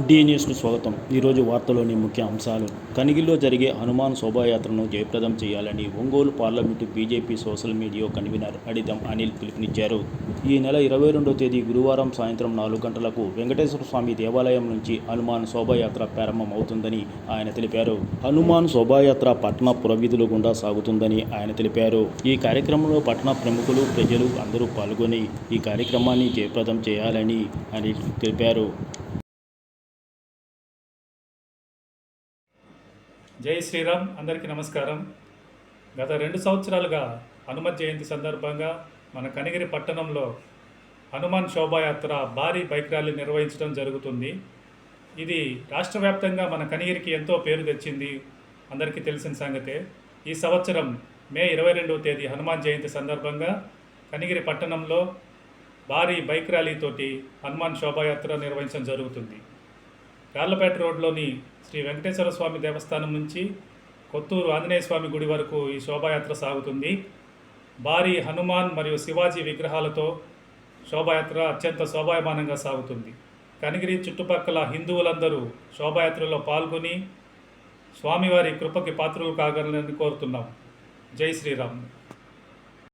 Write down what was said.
D న్యూస్కు స్వాగతం. ఈరోజు వార్తలోని ముఖ్య అంశాలు. కనిగిల్లో జరిగే హనుమాన్ శోభాయాత్రను జయప్రదం చేయాలని Ongole parliament BJP social media convener Adidam Anil పిలుపునిచ్చారు. ఈ నెల ఇరవై రెండో తేదీ గురువారం సాయంత్రం నాలుగు గంటలకు వెంకటేశ్వర స్వామి దేవాలయం నుంచి హనుమాన్ శోభాయాత్ర ప్రారంభమవుతుందని ఆయన తెలిపారు. హనుమాన్ శోభాయాత్ర పట్టణ పురవీధుల గుండా సాగుతుందని ఆయన తెలిపారు. ఈ కార్యక్రమంలో పట్టణ ప్రముఖులు ప్రజలు అందరూ పాల్గొని ఈ కార్యక్రమాన్ని జయప్రదం చేయాలని అనిల్ తెలిపారు. జై శ్రీరామ్ అందరికీ నమస్కారం. గత రెండు సంవత్సరాలుగా హనుమత్ జయంతి సందర్భంగా మన కనిగిరి పట్టణంలో హనుమాన్ శోభాయాత్ర భారీ బైక్ ర్యాలీ నిర్వహించడం జరుగుతుంది. ఇది రాష్ట్ర వ్యాప్తంగా మన కనిగిరికి ఎంతో పేరు తెచ్చింది. అందరికీ తెలిసిన సంగతే ఈ సంవత్సరం మే ఇరవై రెండవ తేదీ హనుమాన్ జయంతి సందర్భంగా కనిగిరి పట్టణంలో భారీ బైక్ ర్యాలీతోటి హనుమాన్ శోభాయాత్ర నిర్వహించడం జరుగుతుంది. రాళ్ళపేట రోడ్లోని శ్రీ వెంకటేశ్వర స్వామి దేవస్థానం నుంచి కొత్తూరు ఆంజనేయ స్వామి గుడి వరకు ఈ శోభాయాత్ర సాగుతుంది. భారీ హనుమాన్ మరియు శివాజీ విగ్రహాలతో శోభాయాత్ర అత్యంత శోభాయమానంగా సాగుతుంది. కనిగిరి చుట్టుపక్కల హిందువులందరూ శోభాయాత్రలో పాల్గొని స్వామివారి కృపకి పాత్రలు కాగలని కోరుతున్నాం. జై శ్రీరామ్.